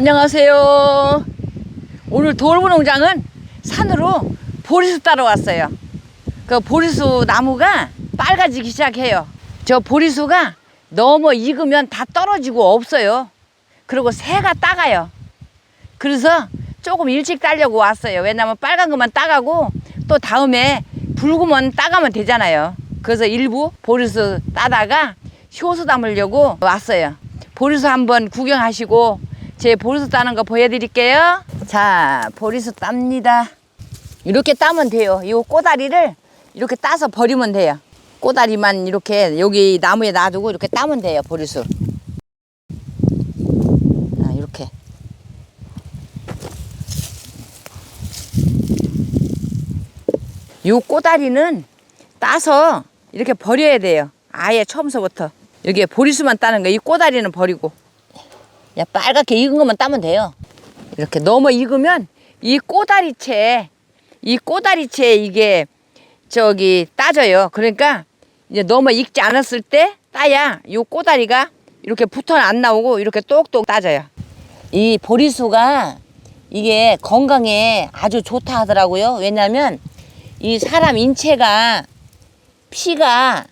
안녕하세요. 오늘 돌부 농장은 산으로 보리수 따러 왔어요. 그 보리수 나무가 빨가지기 시작해요. 저 보리수가 너무 익으면 다 떨어지고 없어요. 그리고 새가 따가요. 그래서 조금 일찍 따려고 왔어요. 왜냐면 빨간 것만 따가고 또 다음에 붉으면 따가면 되잖아요. 그래서 일부 보리수 따다가 효소 담으려고 왔어요. 보리수 한번 구경하시고 제 보리수 따는 거 보여드릴게요. 자, 보리수 땁니다. 이렇게 따면 돼요. 이 꼬다리를 이렇게 따서 버리면 돼요. 꼬다리만 이렇게 여기 나무에 놔두고 이렇게 따면 돼요. 보리수. 아, 이렇게. 요 꼬다리는 따서 이렇게 버려야 돼요. 아예 처음서부터. 여기에 보리수만 따는 거, 이 꼬다리는 버리고. 야, 빨갛게 익은 것만 따면 돼요. 이렇게 너무 익으면 이 꼬다리채, 이 꼬다리채 이게 저기 따져요. 그러니까 이제 너무 익지 않았을 때 따야 요 꼬다리가 이렇게 붙어 안 나오고 이렇게 똑똑 따져요. 이 보리수가 이게 건강에 아주 좋다 하더라고요. 왜냐면 이 사람 인체가 피가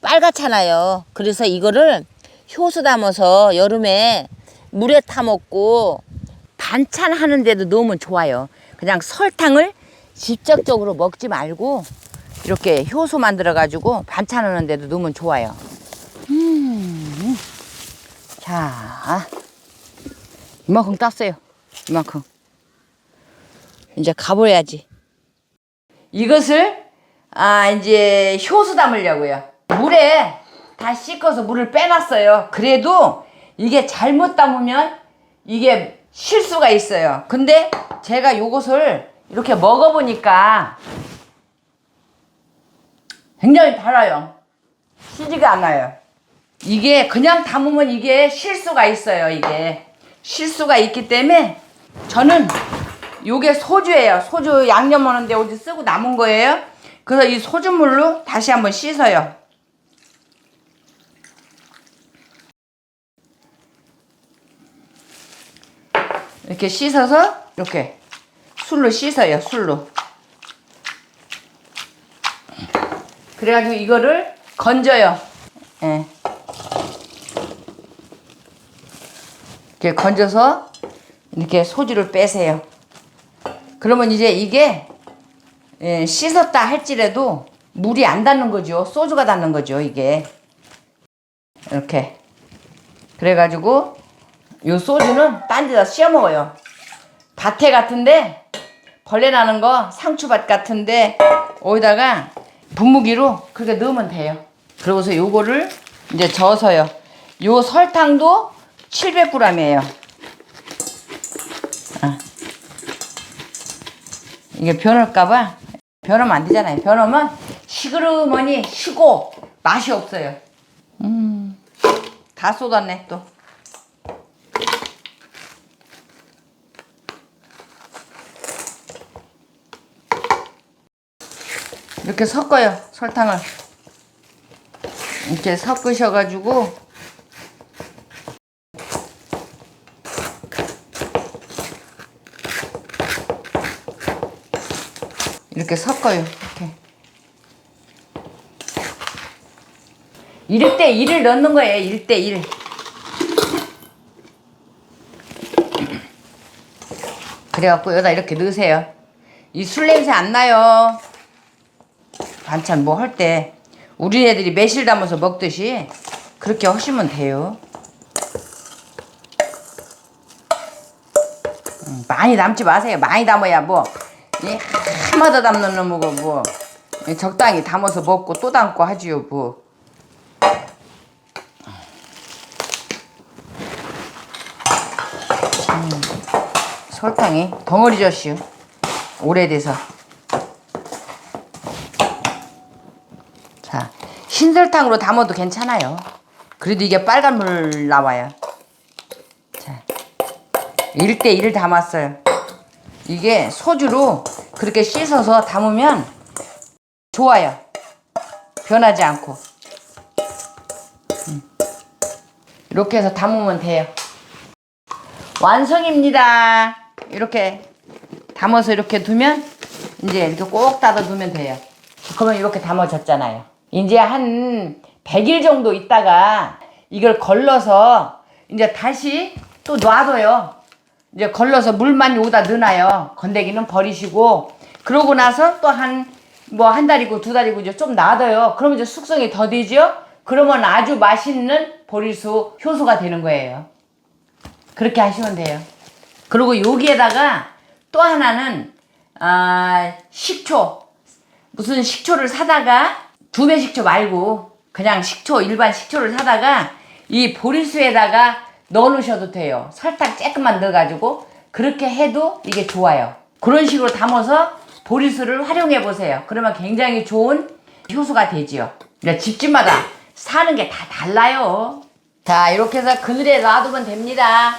빨갛잖아요. 그래서 이거를 효소 담아서 여름에 물에 타 먹고 반찬 하는데도 넣으면 좋아요. 그냥 설탕을 직접적으로 먹지 말고 이렇게 효소 만들어 가지고 반찬 하는데도 넣으면 좋아요. 음. 자. 이만큼 땄어요. 이만큼. 이제 가버려야지. 이것을 아 이제 효소 담으려고요. 물에 다 씻어서 물을 빼놨어요. 그래도 이게 잘못 담으면 이게 실수가 있어요. 근데 제가 요것을 이렇게 먹어보니까 굉장히 달아요. 시지가 않아요. 이게 그냥 담으면 이게 실수가 있어요. 이게 실수가 있기 때문에 저는 요게 소주예요. 소주 양념하는데 어디 쓰고 남은 거예요. 그래서 이 소주물로 다시 한번 씻어요. 이렇게 씻어서 이렇게 술로 씻어요. 술로. 그래가지고 이거를 건져요. 예. 이렇게 건져서 이렇게 소주를 빼세요. 그러면 이제 이게 예, 씻었다 할지라도 물이 안 닿는 거죠. 소주가 닿는 거죠. 이게 이렇게 그래가지고 요 소주는 딴 데다 씌워 먹어요. 밭에 같은데 벌레 나는 거 상추밭 같은데 어디다가 분무기로 그렇게 넣으면 돼요. 그러고서 요거를 이제 저어서요. 요 설탕도 700g이에요. 아. 이게 변할까봐 변하면 안 되잖아요. 변하면 시그르머니 시고 맛이 없어요. 음, 다 쏟았네 또. 이렇게 섞어요 설탕을. 이렇게 섞으셔가지고. 이렇게 섞어요 이렇게. 1대 1을 넣는 거예요 1대 1 그래갖고 여기다 이렇게 넣으세요. 이 술 냄새 안 나요 반찬 뭐 할 때 우리 애들이 매실 담아서 먹듯이 그렇게 하시면 돼요. 음, 많이 담지 마세요. 많이 담아야 뭐 이 하마다 담는 놈이고 뭐이 적당히 담아서 먹고 또 담고 하지요 뭐. 음, 설탕이 덩어리 젖이요. 오래돼서. 자, 흰설탕으로 담아도 괜찮아요. 그래도 이게 빨간 물 나와요. 자, 1대1 담았어요. 이게 소주로 그렇게 씻어서 담으면 좋아요. 변하지 않고. 음. 이렇게 해서 담으면 돼요. 완성입니다. 이렇게 담아서 이렇게 두면 이제 이렇게 꼭 닫아 두면 돼요. 그러면 이렇게 담아졌잖아요. 이제 한 100일 정도 있다가 이걸 걸러서 이제 다시 또 놔둬요. 이제 걸러서 물만 여기다 넣어놔요. 건더기는 버리시고 그러고 나서 또 한 뭐 한 달이고 두 달이고 이제 좀 놔둬요. 그러면 이제 숙성이 더디죠. 그러면 아주 맛있는 보리수 효소가 되는 거예요. 그렇게 하시면 돼요. 그리고 여기에다가 또 하나는 아 식초 무슨 식초를 사다가 두배 식초 말고 그냥 식초 일반 식초를 사다가 이 보리수에다가 넣어 놓으셔도 돼요. 설탕 조금만 넣어가지고 그렇게 해도 이게 좋아요. 그런 식으로 담아서 보리수를 활용해 보세요. 그러면 굉장히 좋은 효소가 되지요. 그러니까 집집마다 사는 게 다 달라요. 자 이렇게 해서 그늘에 놔두면 됩니다.